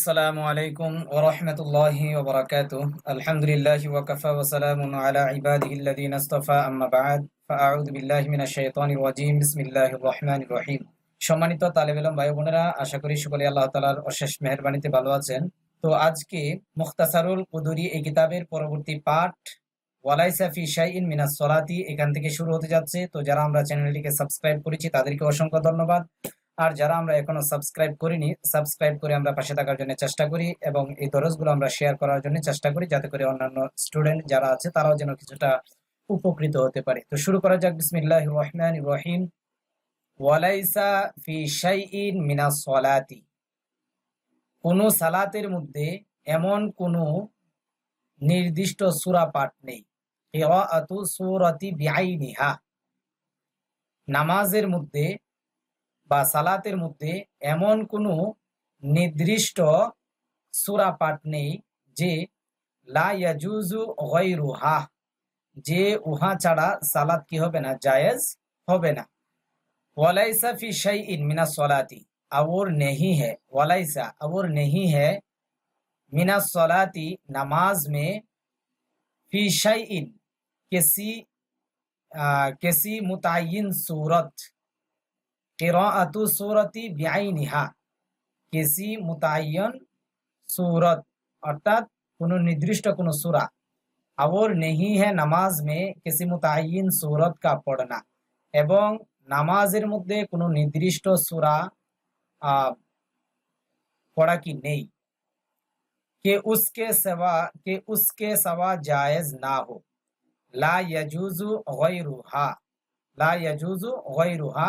আসসালামু আলাইকুম আলহামদুলিল্লাহি ওয়া কাফা ওয়া সালামুন আলা আম্মা বা'দ ফাআউযু বিল্লাহি মিনাশ শাইতানির রাজীম। বিসমিল্লাহির রহমানির রহিম। সম্মানিত ইলম ভাই বোনেরা, আশা করি সকলে আল্লাহ তাআলার অশেষ মেহেরবানিতে ভালো আছেন। তো আজকে মুখতাসারুল কুদুরি এই কিতাবের পরবর্তী পাঠ, ওয়ালাইসা ফি শাইইন মিনাস এখান থেকে শুরু হতে যাচ্ছে। তো যারা আমরা চ্যানেলটিকে সাবস্ক্রাইব করেছি, তাদেরকে অসংখ্য ধন্যবাদ। আর যারা আমরা এখনও সাবস্ক্রাইব করিনি সাবস্ক্রাইব করে আমরা পাশে থাকার জন্য চেষ্টা করি এবং এই দরজগুলো আমরা শেয়ার করার জন্য চেষ্টা করি যাতে করে অন্যান্য স্টুডেন্ট যারা আছে তারাও যেন কিছুটা উপকৃত হতে পারে। তো শুরু করা যাক বিসমিল্লাহ রহমান রহিম। ওয়ালাইসা ফি শাইইন মিনাস সলাতি। কোন সালাতের মধ্যে এমন কোন নির্দিষ্ট সূরা পাঠ নেই। নামাজের মধ্যে বা সালাতের মধ্যে এমন কোনো নির্দিষ্ট সুরাপাঠ নেই যে লাজুজু রুহা যে উহা ছাড়া সালাত কি হবে না, জায়েজ হবে না। ওয়ালাইসা ফি শাইইন মিনা সলাতি আবর নেহি হে, ওয়ালাইসা আবর নেহি হে মিনা সলাতি, নামাজ মে ফি শাইইন, কেসি কেসি মুতায়িন সুরত। सूरत किराअतु सूरती बिआइनिहा किसी मुतयन सूरत অর্থাৎ কোনো নির্দিষ্ট কোনো সূরা और नहीं है নামাজ में किसी मुतयन सूरत का पढ़ना এবং নামাজের মধ্যে কোনো নির্দিষ্ট সূরা पढ़ा की नहीं कि उसके सवा कि उसके सवा जायज ना हो ला यजूजु गैरुहा ला यजूजु गैरुहा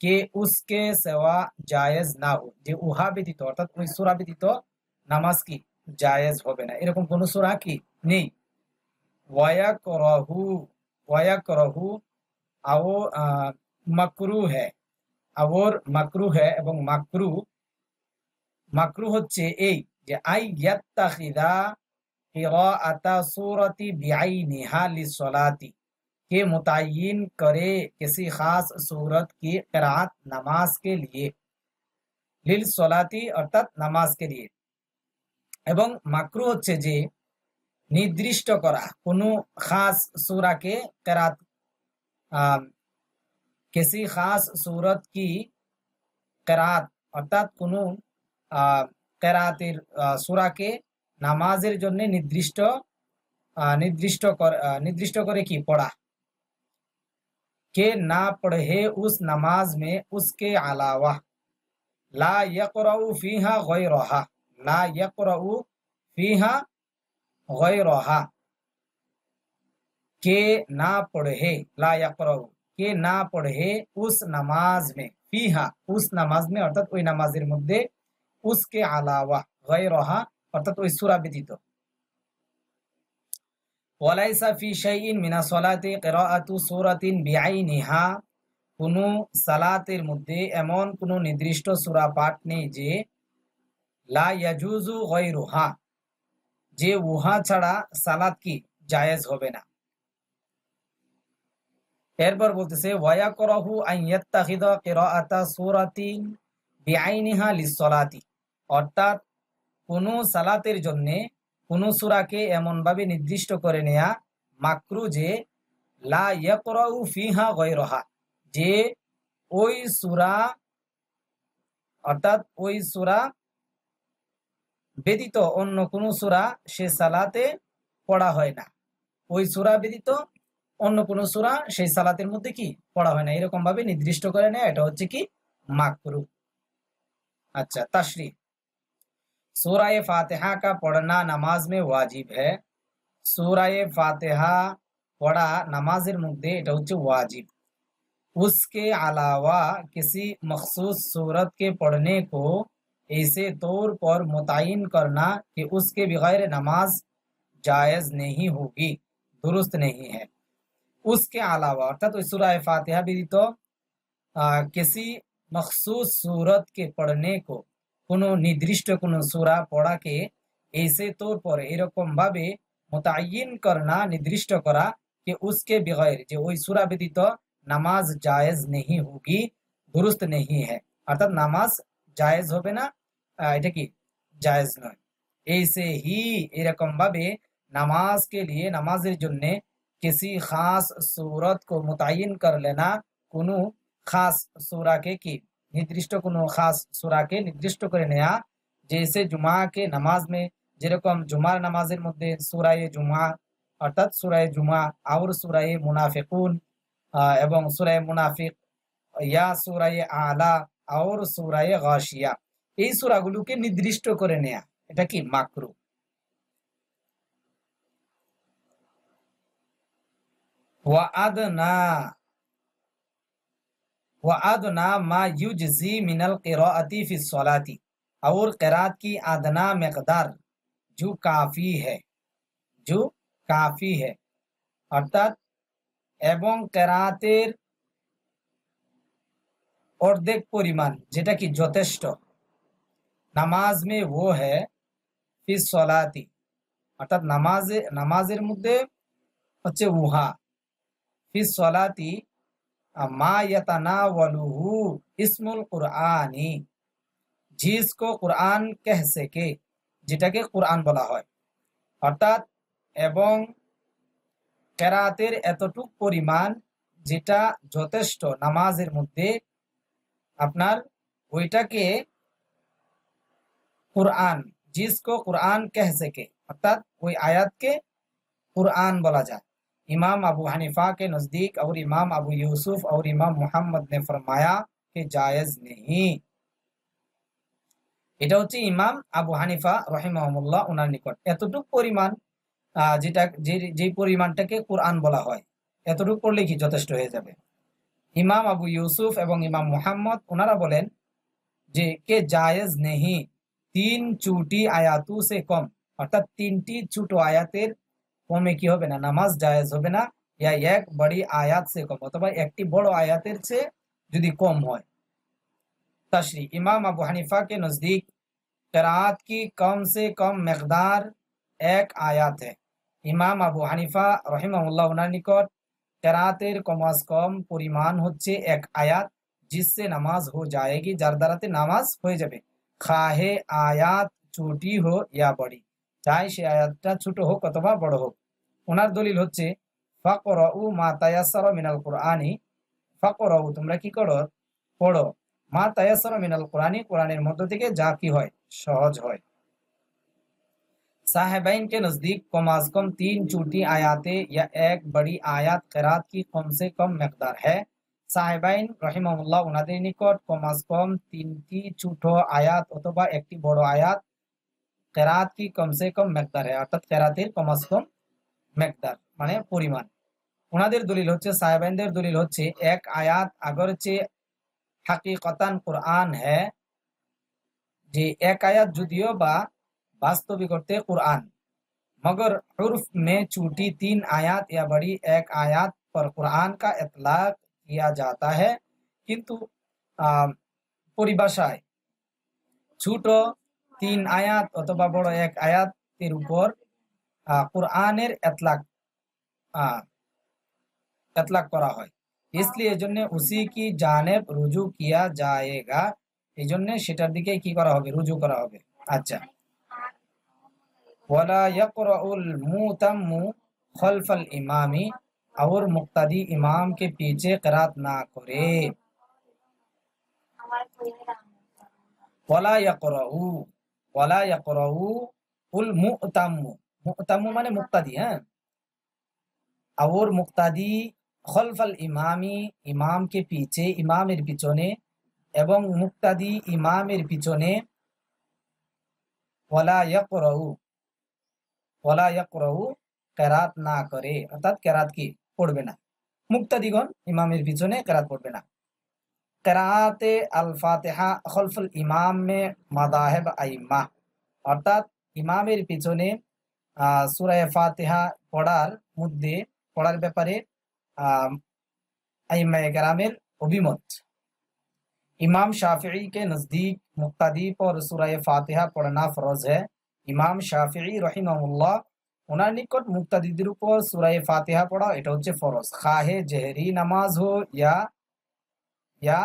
কে উসকে সেওয়া জায়েজ না হোক যে উহা ব্যতীত অর্থাৎ ওই সুরা ব্যতীত নামাজ কি জায়েজ হবে না এরকম কোন সুরা কি নেই ওয়াক রহু ওয়াক রহু আও মাকরু হ্যাঁ আওর মাকরু হ্যাঁ এবং মাকরু মাকরু হচ্ছে এই যে আই ইয়াত্তাখিদা কিরাআতা সূরাতি বিআইনিহা লিসসালাতি के मुतयन करे किसी खास सूरत की किरात नमाज के लिए লিল সলাতি অর্থাৎ নামাজ কে দিয়ে এবং মাকরু হচ্ছে যে নির্দিষ্ট করা কোনো খাস সুরাকে কেরাত किसी खास सूरत की কেরাত অর্থাৎ কোনো কেরাতের সুরাকে নামাজের জন্য নির্দিষ্ট নির্দিষ্ট নির্দিষ্ট করে কি পড়া के ना पढ़े उस नमाज में उसके अलावा ला यकरऊ फीहा गैरहा ला यकरऊ फीहा गैरहा के ना पढ़े ला यकरऊ के ना पढ़े उस नमाज में फीहा उस नमाज में अर्थात ওই নামাজের মধ্যে उसके अलावा गैरहा অর্থাৎ ওই সূরা ব্যতীত কোন সালাতের মধ্যে এমন কোন নির্দিষ্ট পাঠ নেই যে যে উহা ছাড়া সালাত কি জায়েজ হবে না। এরপর বলতেছে ওয়া করাহু আন ইয়াত্তাখিদা কিরাআতা সূরাতিন বিআইনিহা লিসসালাতি। অর্থাৎ কোন সালাতের জন্যে কোন সুরাকে এমন ভাবে নির্দিষ্ট করে নেয়া মাকরু যে যে ওই সুরা, অর্থাৎ ওই সুরা ব্যতীত অন্য কোন সুরা সে সালাতে পড়া হয় না। ওই সুরা ব্যতীত অন্য কোন সুরা সেই সালাতের মধ্যে কি পড়া হয় না? এরকম ভাবে নির্দিষ্ট করে নেয়, এটা হচ্ছে কি মাকরু। আচ্ছা তাশরিফ सूरह फातिहा का पढ़ना नमाज में वाजिब है सूरह फातिहा पढ़ा नमाजेर मध्य এটা হচ্ছে वाजिब उसके अलावा किसी मखसूस सूरत के पढ़ने को ऐसे तौर पर मुतयन करना कि उसके बगैर नमाज जायज नहीं होगी दुरुस्त नहीं है उसके अलावा अर्थात तो सूरह फातिहा ব্যতীত किसी मखसूस सूरत के पढ़ने को কোনো নির্দিষ্ট কোনো সুরা পড়াকে এসে তোর পরে এরকম ভাবে মোতায়িন করনা নির্দিষ্ট করা যে উসকে বেগয়ের যে ওই সুরা ব্যতীত নামাজ জায়েজ নেহি হুগি দুরুস্ত নেহি হ্যাঁ অর্থাৎ নামাজ জায়েজ হবে না এটা কি জায়েজ নয় ऐसे ही এরকম ভাবে नमाज के लिए নামাজের জন্য किसी खास सूरत को मुतयन कर लेना কোনো খাস সূরাকে কি নির্দিষ্ট কোনো খাস সূরাকে নির্দিষ্ট করে নেয়া জেসে জুমাকে নামাজ মে, যেরকম জুমার নামাজের মধ্যে সূরায়ে জুমা, অর্থাৎ সূরায়ে জুমা আর সূরায়ে মুনাফিকুন এবং সূরায়ে মুনাফিক, ইয়া সূরায়ে আলা আর সূরায়ে গাশিয়া। এই সূরাগুলোকে নির্দিষ্ট করে নেয়া। এটা কি? মাকরু। ওয়া আদনা ওয়া আদনা মা ইউজজি মিনাল কিরাআতি ফি সলাতি और किरात की आदना मकदार जो काफी है जो কাফি है অর্থাৎ এবং কেরাতের অর্ধেক পরিমাণ যেটা কি যথেষ্ট নামাজ মে ও হ্যাঁ ফিস সলাতি অর্থাৎ নামাজে নামাজের মধ্যে হচ্ছে উহা ফিস সলাতি মা ইসমুল কুরআন কেহ সেকে যেটাকে কোরআন বলা হয় অর্থাৎ এবং কেরাতের এতটুক পরিমাণ যেটা যথেষ্ট নামাজের মধ্যে আপনার ওইটাকে কোরআন জিসকো কোরআন কেহ সেকে অর্থাৎ ওই আয়াতকে কোরআন বলা যায় इमाम अबू हनीफा के नज़दीक और इमाम अबू यूसुफ और इमाम मोहम्मद ने फरमाया कि जायज़ नहीं এটা হচ্ছে ইমাম আবু হানিফা রহিমাহুল্লাহ ওনার নিকট এতটুক পরিমাণ আহ, যেটা যে যে পরিমাণটাকে কোরআন বলা হয় এতটুকু পড়লে কি যথেষ্ট হয়ে যাবে ইমাম আবু ইউসুফ এবং ইমাম মুহাম্মদ ওনারা বলেন যে কে জায়েজ নেহি তিন চুটি আয়াতু সে কম অর্থাৎ তিনটি ছোট আয়াতের কমে কি হবে না নামাজ জায়েজ হবে না ইয়া এক বড়ি আয়াত সে কম অথবা একটি বড় আয়াতের চেয়ে যদি কম হয় तशरी इमाम अबू हनीफा के नज़दीक करात की कम से कम मकदार एक आयात है ইমাম আবু হানিফা রহিমাউল্লাহ ওনার নিকট কেরাতের কমাস কম পরিমাণ হচ্ছে এক আয়াত জিসসে নামাজ হো যায়গি যার দ্বারাতে নামাজ হয়ে যাবে খাহে আয়াত ছোটি হো ইয়া বড়ি চাই সে আয়াতটা ছোট হোক অথবা বড় হোক ওনার দলিল হচ্ছে ফাকরাউ মা তায়াসসার মিনাল কুরআনি ফাকরাউ তোমরা কি করো পড়ো মা তায়াসসার মিনাল কুরআনি কোরআনের মধ্য থেকে যা কি হয় সহজ হয় साहिबाइन के नजदीक कम अज कम तीन छोटी आयातें या एक बड़ी आयात किरात की कम से कम मकदार है সাহেবাইন রহিমাহুল্লাহ ওনাদের নিকট কমাস কম তিনটি ছোট আয়াত অথবা একটি বড় আয়াত কেরাত কি কমসে কম মেকদার হয় অর্থাৎ কেরাতের কমাস কম মেকদার মানে পরিমাণ ওনাদের দলিল হচ্ছে সাহেবাইনদের দলিল হচ্ছে এক আয়াত আগর চেয়ে হাকিকতান কোরআন হ্যাঁ যে এক আয়াত যদিও বা वास्तविक होते कुरान मगर हुर्फ में छूटी तीन आयात या बड़ी एक आयात पर कुरान का इतलाक किया जाता है किंतु আহ, পরিভাষায় ছোট তিন আয়াত অথবা বড় এক আয়াতের উপর আহ, কোরআনের এতলাক আহ, এতলাক করা হয় इसलिए জন্য উসি কি জানেব রুজু কিয়া যায়গা এই জন্য সেটার দিকে কি করা হবে রুজু করা হবে আচ্ছা ওয়ালা ইয়াকরাউল মুতাম্মু খলফাল ইমামি और मुक्तदी इमाम के पीछे किरात ना करे ওয়ালা ইয়াকরাউ ওয়ালা ইয়াকরাউ উল মুতাম্মু। মুতাম্মু মানে মুক্তাদি হ্যাঁ? और মুক্তাদি খলফাল ইমামি, ইমামকে পিছে, ইমামের পিছনে, এবং মুক্তাদি ইমামের পিছনে ওয়ালা ইয়াকরাউ ওয়ালা ইয়াকরাউ কেরাত না করে, অর্থাৎ কেরাত কি? পড়বে না। মুক্তাদিগণ ইমামের পিছনে কেরাত পড়বে না। কেরাতে আল ফাতেহা খলফুল ইমাম মে মাদাহেব আইম্মা অর্থাৎ ইমামের পিছনে আহ সুরায় ফাতেহা পড়ার মধ্যে পড়ার ব্যাপারে আহ আইম্মা কেরামের অভিমত इमाम शाफी के नज़दीक मुक्तदी पर सूरह फातिहा पढ़ना फर्ज है ইমাম শাফিঈ রহিমাহুল্লাহ ওনার নিকট মুক্তাদিদের উপর সুরাই ফাতিহা পড়া এটা হচ্ছে ফরজ খাহে জেহেরি নামাজ হো ইয়া ইয়া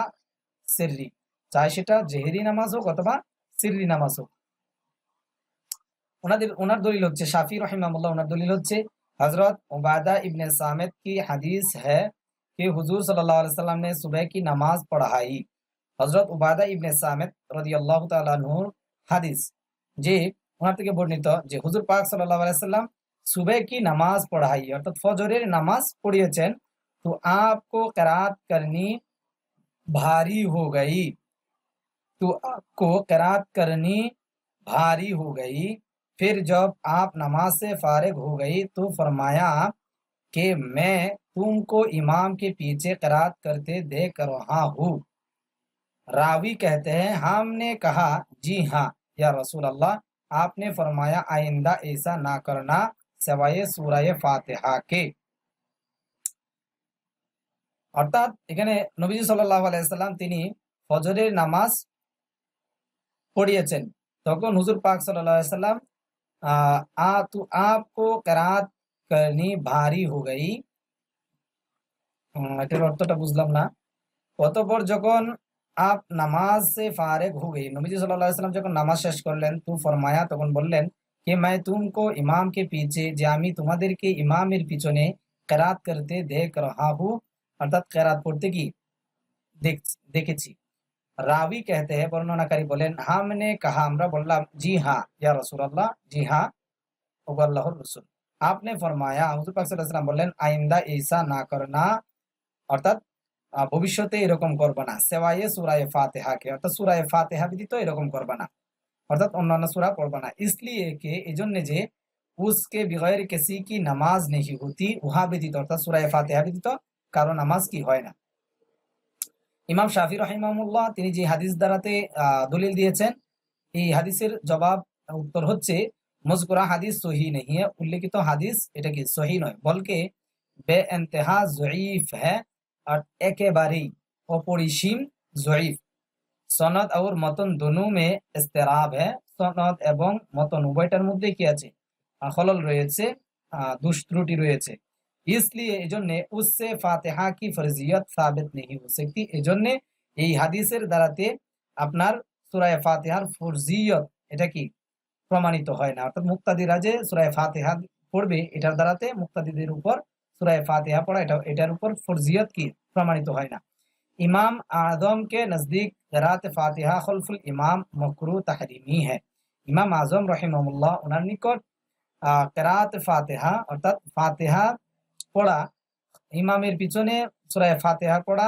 সিররি চাই সেটা জেহেরি নামাজ হোক অথবা সিররি নামাজ হোক ওনাদের ওনার দলিল হচ্ছে শাফি রহিমামুল্লাহ ওনার দলিল হচ্ছে हजरत उबादा इब्न सामित की हदीस है कि हुजूर सल्लल्लाहु अलैहि वसल्लम ने सुबह की नमाज पढ़ाई হজরত উবাদা ইবনে সামেদ রাদিয়াল্লাহু তাআলা আনহুর হাদিস যে ওনার থেকে বর্ণিত যে হুজুর পাক সাল্লাল্লাহু আলাইহি সাল্লাম সুবহ की नमाज पढ़ाई অর্থাৎ ফজরের নামাজ পড়িয়েছেন তো आपको किरात करनी भारी हो गई। तो आपको किरात करनी भारी हो गई। फिर जब आप नमाज़ से फारिग हो गई तो फरमाया कि मैं तुमको इमाम के पीछे करात करते देख रहा हूँ। रावी कहते हैं, हमने कहा, जी हाँ या रसूल अल्लाह आपने फरमाया, आइंदा ऐसा ना करना सवाए सूरह फातिहा के। অর্থাৎ এখানে নবীজি সাল্লাহ আলাইসাল্লাম তিনি ফজরের নামাজ পড়িয়েছেন। তখন হুজুর পাক সাল্লাম, আ তু কেরাত ভারী হো এটার অর্থটা বুঝলাম না। অতপর যখন আপ নামাজ সে ফারেক হো গেই নবীজি যখন নামাজ শেষ করলেন, তু ফরমায়া, তখন বললেন কে মাই তুমকো ইমামকে পিছে যে আমি তোমাদেরকে ইমামের পিছনে কেরাত করতে দেখ রাহা হু। অর্থাৎ কেরাত পড়তে কি দেখেছি রাবি कहते हैं বর্ণনাকারী বলেন हमने कहा আমরা বললাম জি হ্যাঁ ইয়া রাসূলুল্লাহ জি হ্যাঁ ও আল্লাহর রাসূল আপনি ফরমায়া হুজুর পাক সাল্লাল্লাহু আলাইহি বললেন আইন্দা ঈসা না করনা অর্থাৎ ভবিষ্যতে এরকম করবে না সেওয়ায়ে সূরায়ে ফাতিহাকে অর্থাৎ সূরায়ে ফাতিহা ব্যতীত এরকম করবে না অর্থাৎ অন্যান্য সূরা পড়বে না इसलिए কে এজন্য যে उसके बगैर किसी की नमाज नहीं होती উহা ব্যতীত অর্থাৎ সূরায়ে ফাতিহা ব্যতীত কারও নামাজ কি হয় না। ইমাম শাফি রহিমামুল্লাহ তিনি যে হাদিস দ্বারাতে দলিল দিয়েছেন, এই হাদিসের জবাব, উত্তর হচ্ছে, মজকুরা হাদিস সহি নেই। উল্লেখিত হাদিস, এটা কি সহি নয়, বলকে বে এন্তেহা জয়ীফ হ্যাঁ আর একেবারেই অপরিসীম জয়ীফ সনদ আর মতন দোনো মে ইস্তেরাব হ্যাঁ সনদ এবং মতন উভয়টার মধ্যে কি আছে? খলল রয়েছে আহ দুষ্ত্রুটি রয়েছে। इसलिए এজন্যে उससे ফাতিহা কি ফরজিয়ত সাবিত नहीं हो सकती এজন্যে এই হাদিসের দ্বারাতে আপনার সূরা ফাতিহার ফরজিয়ত এটা কি প্রমাণিত হয় না অর্থাৎ মুক্তাদিরা যে সূরা ফাতিহা পড়বে এটার দ্বারাতে মুক্তাদিদের উপর সূরা ফাতিহা পড়া এটা এটার উপর ফরজিয়ত কি প্রমাণিত হয় না ইমাম আজম के नजदीक किरात फातिहा खल्फुल इमाम मकरू तहरीमी है ইমাম আজম রহিমাহুল্লাহ ওনার নিকট কিরাত ফাতিহা অর্থাৎ ফাতিহা পড়া। ইমামের পিছনে সুরায় ফাতেহা পড়া।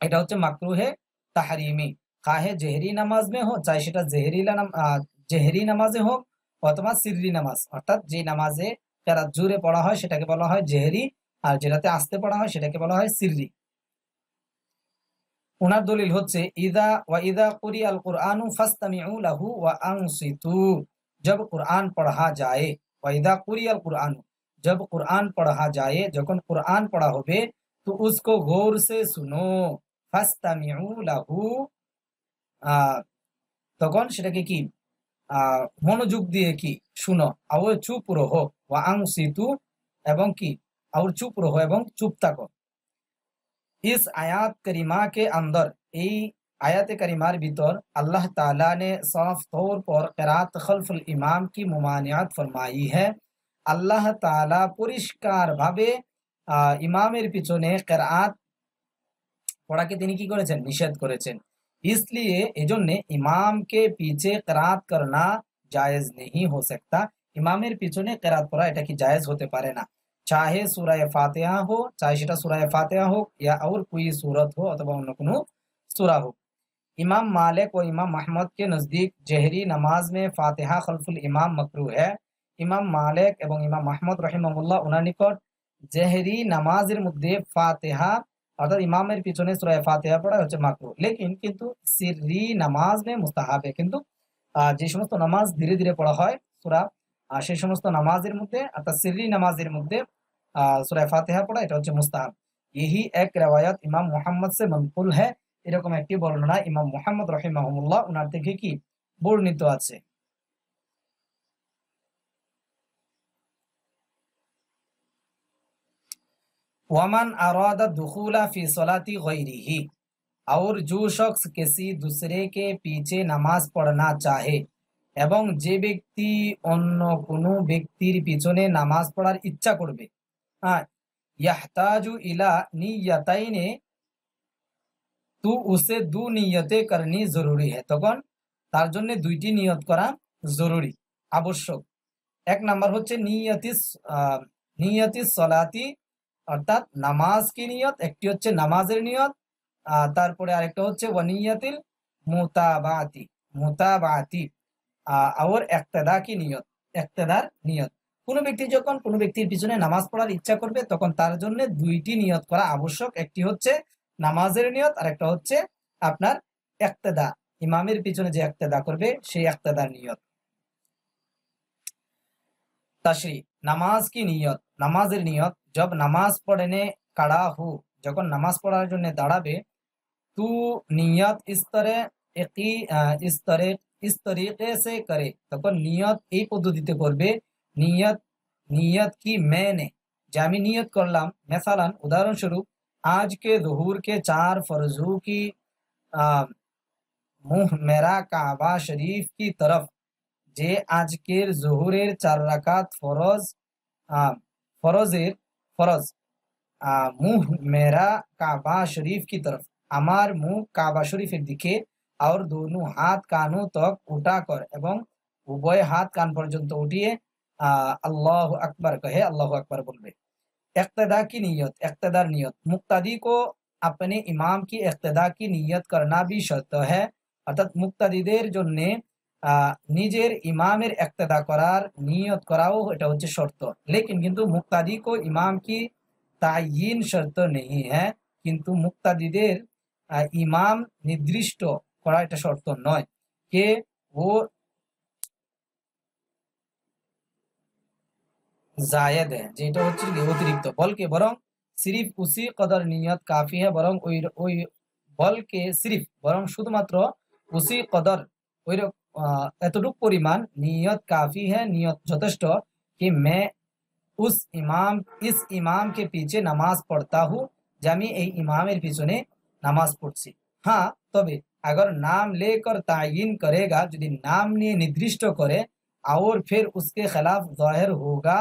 এটা হচ্ছে মাকরুহে তাহারিমি। কাহে জেহরি নামাজ মে হোক, চাই সেটা জেহরিলা জেহরি নামাজে হোক অথবা সিররি নামাজ। অর্থাৎ যে নামাজে যারা জুড়ে পড়া হয়, সেটাকে বলা হয় জেহরি। আর যেটাতে আসতে পড়া হয়, সেটাকে বলা হয় সিররি। ওনার দলিল হচ্ছে, ইদা ওয়া ইদা কুরি আল কুরআনু ফাস্তামিউ লাহু ওয়া আনসিতু জব কুরআন পড়া যায়, ওয়া ইদা কুরি আল কুরআনু। जब कुरान पढ़ा जाए যখন कुरान पढ़ा হবে তো उसको गौर से सुनो ফাস্তামিউ লাহু তখন সেটাকে কি মনোযোগ দিয়ে কি শুনো আও চুপ রহো ওয়া আংসিতু এবং কি और चुप रहो এবং চুপ থাকো इस आयात करीमा के अंदर এই আয়াত করিমার ভিতর আল্লাহ তাআলা ने साफ तौर पर किरात खल्फ इमाम की मुमानियत फरमाई है আল্লাহ তালা পরিষ্কারভাবে ইমামের পিছনে কেরাত পড়াকে তিনি কি করেছেন? নিষেধ করেছেন। इसलिए এজন্য ইমামকে পিছে কেরাত করনা জায়েজ নেই, হো সকতা। ইমামের পিছনে কেরাত পড়া, এটা কি জায়েজ হতে পারে না। চাহে সুরায় ফাতেহা হোক, চাহে সেটা সুরায় ফাতেহা হোক, ইয়া আর কুই সুরত হোক, অথবা অন্য কোনো সুরা হোক। ইমাম মালিক ও ইমাম আহমদ के नजदीक जहरी नमाज में फातिहा खल्फुल इमाम मकरू है ইমাম মালিক এবং ইমাম মাহমুদ রহিমাহুল্লাহ ওনার নিকট জেহেরি নামাজের মধ্যে ফাতেহা, অর্থাৎ ইমামের পিছনে সুরায় ফাতেহা পড়া হচ্ছে মাকরু। লেকিন কিন্তু সিররি নামাজ মে মুস্তাহাবে কিন্তু যে সমস্ত নামাজ ধীরে ধীরে পড়া হয় সুরা সেই সমস্ত নামাজের মধ্যে, অর্থাৎ সিররি নামাজের মধ্যে সুরায় ফাতেহা পড়া এটা হচ্ছে মুস্তাহাব। यही এক রেওয়ায়ত ইমাম মোহাম্মদ সে মনকুল হ্যাঁ এরকম একটি বর্ণনা ইমাম মোহাম্মদ রহিমাহুল্লাহ ওনার থেকে কি বর্ণিত আছে? वमन अरादा दुखूला फी सलाती गैरिही और जो शख्स किसी दूसरे के पीछे नमाज पढ़ना चाहे এবং যে ব্যক্তি অন্য কোনো ব্যক্তির পিছনে নামাজ পড়ার ইচ্ছা করবে হ্যাঁ ইয়াহতাজু ইলা নিয়াতাইনে তু উসে দু নিয়তে করনি জরুরি হ্যাঁ তখন তার জন্য দুইটি নিয়ত করা জরুরি আবশ্যক এক নাম্বার হচ্ছে নিয়তি নিয়তি সলাতি অর্থাৎ নামাজ কি নিয়ত? একটি হচ্ছে নামাজের নিয়ত আহ, তারপরে আরেকটা হচ্ছে ওয়ানিয়াতিল মুতাবাতি মুতাবাতি আহ, আর একতেদা কি নিয়ত? একতেদার নিয়ত। কোনো ব্যক্তি যখন কোনো ব্যক্তির পিছনে নামাজ পড়ার ইচ্ছা করবে তখন তার জন্য দুইটি নিয়ত করা আবশ্যক। একটি হচ্ছে নামাজের নিয়ত আর একটা হচ্ছে আপনার একতেদা। ইমামের পিছনে যে একতেদা করবে সেই একতেদার নিয়ত। তাশরি নামাজ কি নিয়ত? নামাজের নিয়ত, জব নামাজ পড়েনে কাড়া হু যখন নামাজ পড়ার জন্য দাঁড়াবে, তু নিয়ত স্তরে একই স্তরে স্তরিকে সে করে। তখন নিয়ত এই পদ্ধতিতে করবে, নিয়ত নিয়ত কি মেনে? যে আমি নিয়ত করলাম, মেসালান উদাহরণস্বরূপ, আজকে জহুরকে চার ফরজু কি মুহ মেরা কাবা শরীফ কি তরফ? যে আজকের জহুরের চার রাকাত ফরজ ফরজের ফরজ আহ, মুহ মেরা কাবা শরীফ কি তরফ আমার মুখ কাবা শরীফের দিকে আর দোনো হাত কানো তক উঠা কর এবং উভয় হাত কান পর্যন্ত উঠিয়ে আহ আল্লাহ আকবার কহে আল্লাহ আকবার বলবে इक्तदा की नियत इक्तदार नियत मुक्तदी को अपने इमाम की इक्तदा की नियत करना भी শর্ত है অর্থাৎ মুক্তাদিদের জন্য নিজের ইমামের ইক্তদা করার নিয়ত করাও এটা হচ্ছে শর্ত। লেকিন কিন্তু মুক্তাদি কো ইমাম কি? তাইয়িন শর্ত নেই হ্যাঁ? কিন্তু মুক্তাদিদের ইমাম নির্দিষ্ট করা এটা শর্ত নয়। কে? ও জায়েদ है যেটা হচ্ছে কি অতিরিক্ত। বলকে বরং সিরিফ উসি কদর নিয়ত কাফি হ্যাঁ বরং ওই ওই বলকে সিরিফ বরং শুধুমাত্র উসি কদর ওই রক- আহ, এতটুক পরিমাণ নিয়ত কাফি হ্যাঁ নিয়ত যথেষ্ট कि मैं उस इमाम इस इमाम के पीछे नामाज पढ़ता हूँ যে আমি এই ইমামের পিছনে নামাজ পড়ছি হ্যাঁ তবে अगर नाम लेकर तायीन करेगा যদি নাম নিয়ে নির্দিষ্ট করে और फिर उसके खिलाफ जाहिर होगा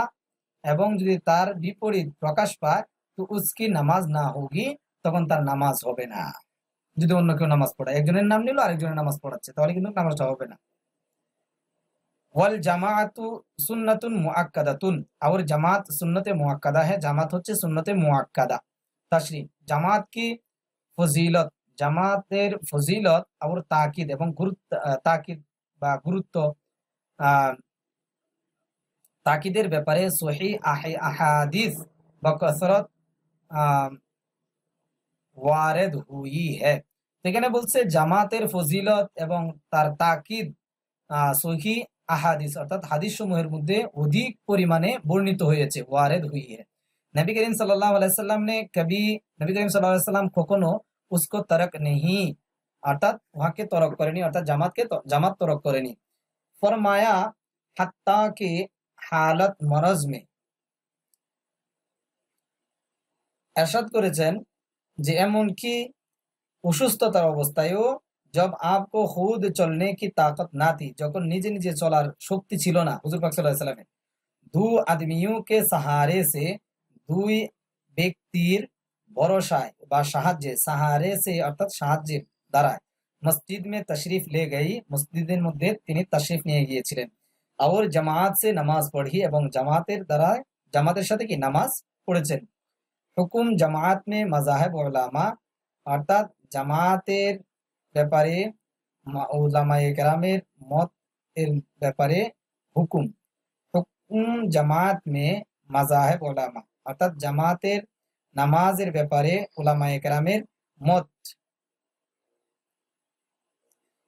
এবং যদি তার বিপরীত প্রকাশ পায় তো উসকি নামাজ না হোগি তখন তার নামাজ হবে না যদি অন্য কেউ নামাজ পড়ায় একজনের নাম নিল, আরেকজনের নামাজ পড়াচ্ছে, তাহলে কিন্তু নামাজটা হবে না। ওয়াল জামাআতু সুন্নাতুন মুআক্কাদাতুন। আর জামাত সুন্নতে মুআক্কাদা है জামাত হচ্ছে সুন্নতে মুআক্কাদা। তাশরি জামাত কি? ফজিলত, জামাতের ফজিলত আর তাকিদ এবং গুরুত্ব তাকিদ বা গুরুত্ব তাকিদের ব্যাপারে সহি আহি, আহাদিস বা কসরত ওয়ারেদ হুই হ্যাঁ। সেখানে বলছে, জামাতের ফজিলত এবং তার তাকিদ সহি আহাদিস, অর্থাৎ হাদিস সমূহের মধ্যে অধিক পরিমাণে বর্ণিত হয়েছে, ওয়ারেদ হইয়ে। নবী করিম সাল্লাহ আলাইসাল্লাম নে কবি, নবী করিম সাল্লাহ সাল্লাম কখনো উসকো তরক নেহি, অর্থাৎ ওহাকে তরক করেনি, অর্থাৎ জামাতকে জামাত তরক করেনি। ফরমায়া, হাত্তা কে হালত মরজ মে। এরশাদ করেছেন যে, এমনকি অসুস্থতার অবস্থায়ও জব আপকো খুদ চলনে কি তাকত না থি, যখন নিজে নিজে চলার শক্তি ছিল না, হুজুর পাক সাল্লাহ সাল্লামের। দু আদমিও কে সাহারে সে, দুই ব্যক্তির ভরসায় বা সাহায্যে, সাহারে সে অর্থাৎ সাহায্যের দ্বারায় মসজিদ মে তশরিফ লে গই, মসজিদের মধ্যে তিনি তশরিফ নিয়ে গিয়েছিলেন। আর জামাত সে নামাজ পড়ি এবং জামাতের দ্বারা জামাতের সাথে কি নামাজ পড়েছেন। হুকুম জামাত মে মাজাহেব ওলামা, অর্থাৎ জামাতের ব্যাপারে গ্রামের মত এর ব্যাপারে হুকুম। হুকুম জামাত মে মাজাহেব ওলামা অর্থাৎ জামাতের নামাজের ব্যাপারে ওলামায়ে কেরামের মত।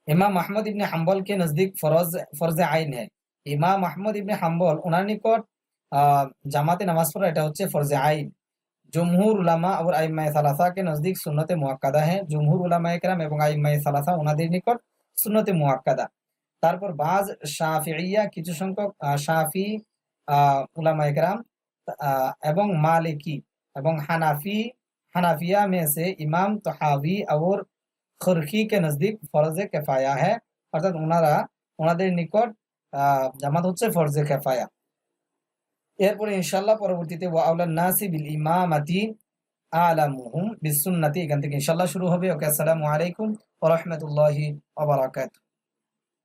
ইমাম মাহমুদ ইবনে হাম্বল কে নজদিক ফরজ, ফরজে আইন হ্যাঁ ইমাম মাহমুদ ইবনে হাম্বল ওনার নিকট জামাতে নামাজ পড়া, এটা হচ্ছে ফরজে আইন। জমহুর উলামা और আইম্মায়ে সালাসা के नजदीक সুন্নতে মুআক্কাদা है জমহুর উলামায়ে কেরাম এবং আইম্মায়ে সালাসা ওনাদের নিকট সুন্নতে মুআক্কাদা তারপর বাজ শাফিঈয়া কিছু সংখ্যক আহ, শাফি আহ, উলামায়ে কেরাম আহ, এবং মালিকি এবং হানাফি হানাফিয়া में से ইমাম তহাবি और खरखी के नजदीक फर्ज किफाया है অর্থাৎ ওনারা ওনাদের নিকট আহ জামাত হচ্ছে ফরজে খেফায়া এরপরে ইনশাল্লাহ পরবর্তীতে, ওয়া আউলান নাসি বিল ইমামাতি আলামুহুম বিসুন্নাতি, এখান থেকে ইনশাল্লাহ শুরু হবে। ওকে, আসসালামু আলাইকুম ওয়া রাহমাতুল্লাহি ওয়া বারাকাতুহু।